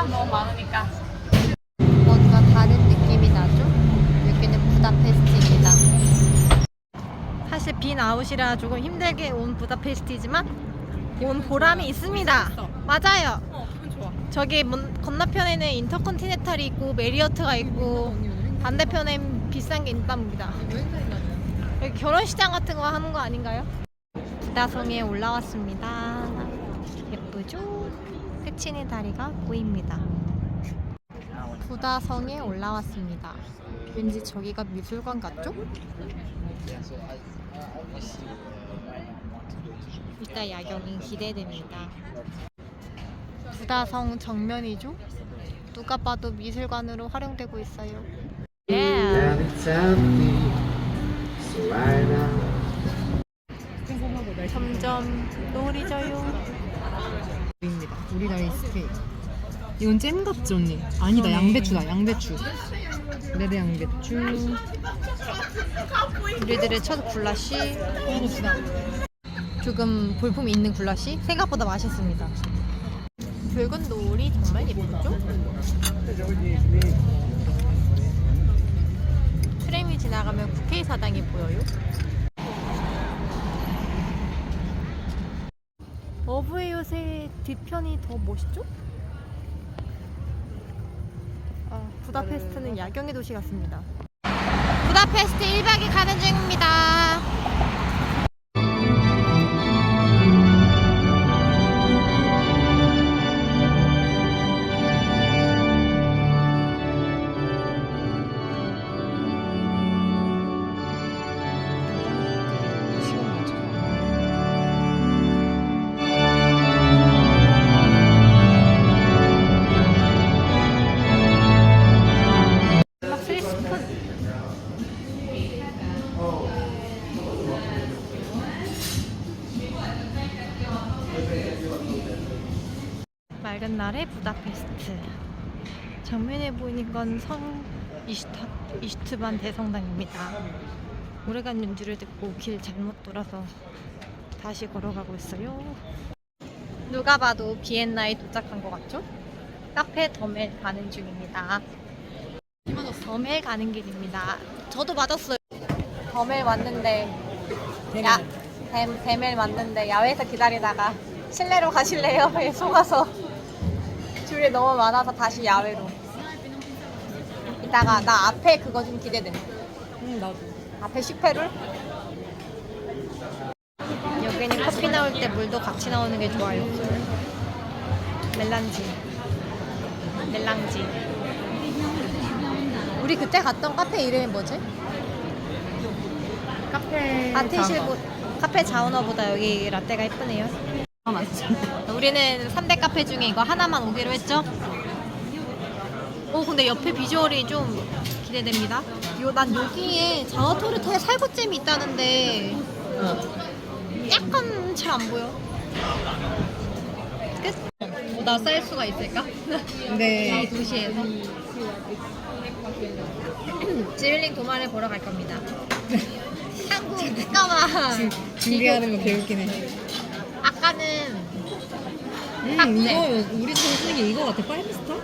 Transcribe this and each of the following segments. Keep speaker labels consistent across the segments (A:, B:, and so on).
A: 엄청 많으니까.
B: 뭔가 다른 느낌이 나죠? 여기는 부다페스트입니다. 사실 빈 아웃이라 조금 힘들게 온 부다페스트이지만 온 보람이 있습니다. 맞아요.
A: 어, 기분 좋아.
B: 저기 먼- 건너편에는 인터컨티넨탈이 있고 메리어트가 있고 반대편엔 비싼 게 있답니다. 여기 결혼식장 같은 거 하는 거 아닌가요? 부다성에 올라왔습니다. 예쁘죠? 끝이는 다리가 보입니다. 부다성에 올라왔습니다. 왠지 저기가 미술관 같죠? 이따 야경이 기대됩니다. 부다성 정면이죠? 누가 봐도 미술관으로 활용되고 있어요. 예.
C: Right now.
B: 점점 노을이 져요.
A: 입니다. 우리나라의 스테이크. 이건 잼 같지 언니? 아니다 양배추다 양배추. 레드 양배추.
B: 우리들의 첫 굴라시
A: 먹어봅시다.
B: 조금 볼품이 있는 굴라시 생각보다 맛있습니다. 붉은 노을이 정말 예쁘죠? 트램이 지나가면 국회의사당이 보여요. 어부의 요새 뒤편이 더 멋있죠? 아, 부다페스트는 야경의 도시 같습니다. 부다페스트 1박이 가는 중입니다. 맑은 날의 부다페스트 정면에 보이는 건성 이슈타, 이슈트 반 대성당입니다 오래간 연주를 듣고 길 잘못 돌아서 다시 걸어가고 있어요 누가 봐도 비엔나에 도착한 것 같죠? 카페 더멜 가는 중입니다 더멜 가는 길입니다. 저도 맞았어요. 더멜 왔는데 야 댐, 데멜 왔는데 야외에서 기다리다가 실내로 가실래요? 에 속아서 줄이 너무 많아서 다시 야외로. 이따가 나 앞에 그거 좀 기대돼.
A: 응 나도.
B: 앞에 슈페를 여기는 커피 나올 때 물도 같이 나오는 게 좋아요. 멜란지, 멜랑지. 우리 그때 갔던 카페 이름이 뭐지?
A: 카페.
B: 아티실보 카페 자우너보다 여기 라떼가 예쁘네요.
A: 아 맞지.
B: 우리는 3대 카페 중에 이거 하나만 오기로 했죠? 오 근데 옆에 비주얼이 좀 기대됩니다. 요, 난 여기에 자와토르타에 살구잼이 있다는데 약간 잘 안 보여. 끝? 뭐나 쌓일 수가 있을까?
A: 네.
B: 이 도시에서 지빌링 도마를 보러 갈 겁니다. 한국 특가와
A: 준비하는 거 개웃기네.
B: 아까는
A: 음
B: 탁재.
A: 이거 우리 처음 쓰는 게 이거 같아. 파이브 스타?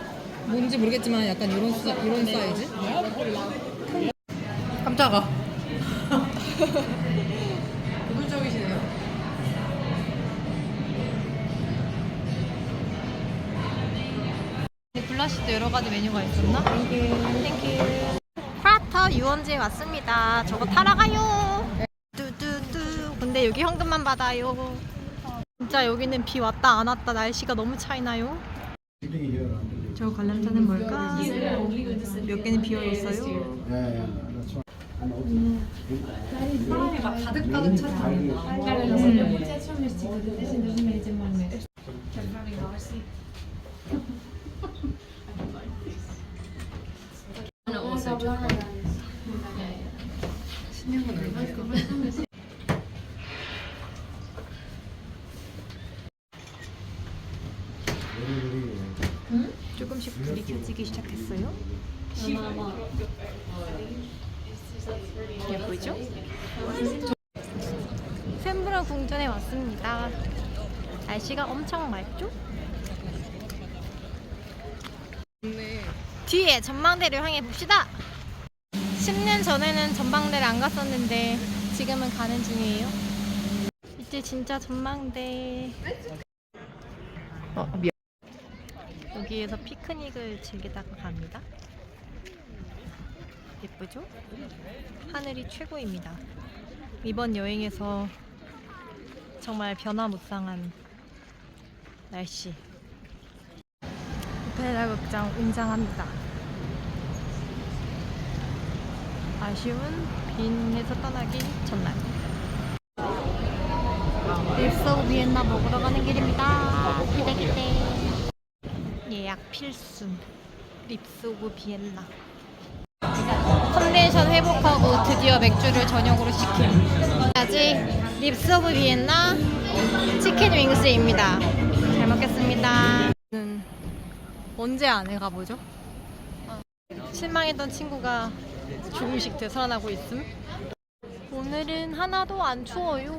A: 뭔지 모르겠지만 약간 이런 사, 이런 사이즈. 깜짝아. 기분적이시네요.
B: 블라시도 여러 가지 메뉴가 있었나? 땡큐. 프라터 유원지에 왔습니다. 저거 타러 가요. 뚜뚜뚜. 근데 여기 현금만 받아요. 진짜 여기는 비 왔다 안 왔다 날씨가 너무 차이나요? 저 관람차는 뭘까? 몇 개는 비어 있어요.
A: 사람이 막 가득 가득 차서 다닌다. 신용은 얼마일까?
B: 조금씩 불이 켜지기 시작했어요. 이게 뭐죠? 샌브라 궁전에 왔습니다. 날씨가 엄청 맑죠? 뒤에 전망대를 향해 봅시다. 10년 전에는 전망대를 안 갔었는데 지금은 가는 중이에요. 이제 진짜 전망대.
A: 어 미안.
B: 여기에서 피크닉을 즐기다가 갑니다. 예쁘죠? 하늘이 최고입니다. 이번 여행에서 정말 변화무쌍한 날씨. 오페라 극장 웅장합니다. 아쉬운 빈에서 떠나기 전날. 오브 비엔나 먹으러 가는 길입니다. 기대 기대. 예약 필수. 립스 오브 비엔나. 컨벤션 회복하고 드디어 맥주를 저녁으로 시킴. 아직 립스 오브 비엔나 치킨 윙스입니다. 잘 먹겠습니다. 는 언제 안에 가보죠? 실망했던 친구가 조금씩 되살아나고 있음. 오늘은 하나도 안 추워요.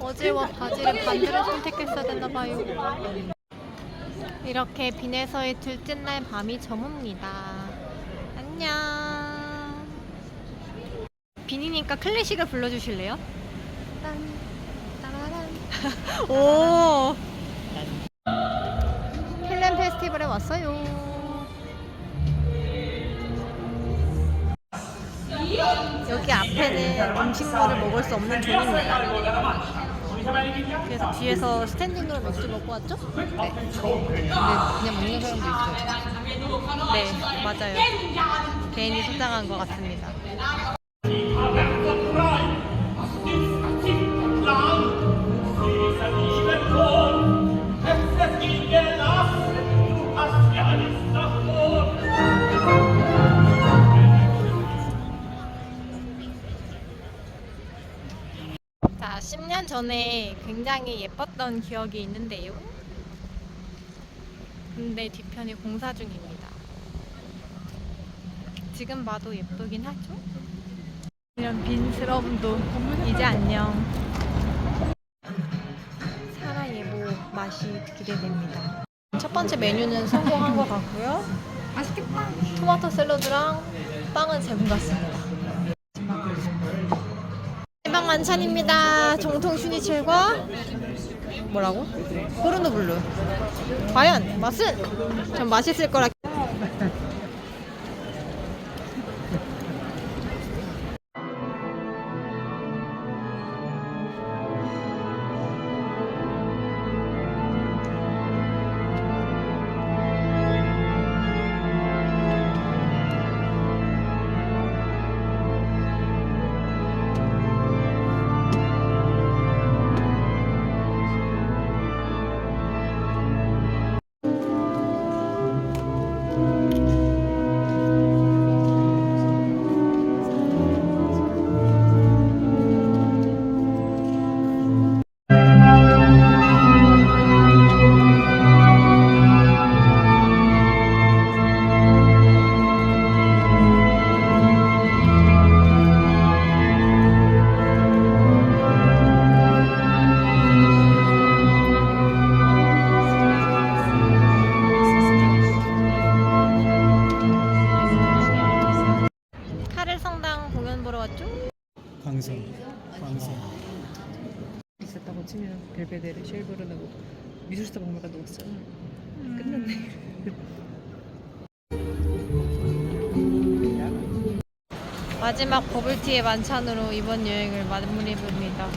B: 어제와 바지를 반대로 선택했어야 됐나 봐요. 이렇게 빈에서의 둘째 날 밤이 저뭅니다. 안녕. 빈이니까 클래식을 불러주실래요? 딴, 따라란. 오. 필름 페스티벌에 왔어요. 여기 앞에는 음식물을 먹을 수 없는 존입니다. 그래서 뒤에서 스탠딩으로 맥주 먹고 왔죠?
A: 근데 그냥 먹는 사람도 있어요.
B: 네, 맞아요. 개인이 소장한 것 같습니다. 자, 10년 전에 굉장히 예뻤던 기억이 있는데요. 근데 뒤편이 공사 중입니다. 지금 봐도 예쁘긴 하죠? 이런 빈스러움도 이제 안녕. 사라 예보 맛이 기대됩니다. 첫 번째 메뉴는 성공한 것 같고요.
A: 맛있겠다.
B: 토마토 샐러드랑 빵은 제공 같습니다. 대박 만찬입니다. 정통 슈니첼과 뭐라고? 포르노블루. 과연 맛은? 전 맛있을 거라.
A: 베데르, 쉘브르누고 미술사 박물관도 왔어요. 끝났네.
B: 마지막 버블티의 만찬으로 이번 여행을 마무리해봅니다.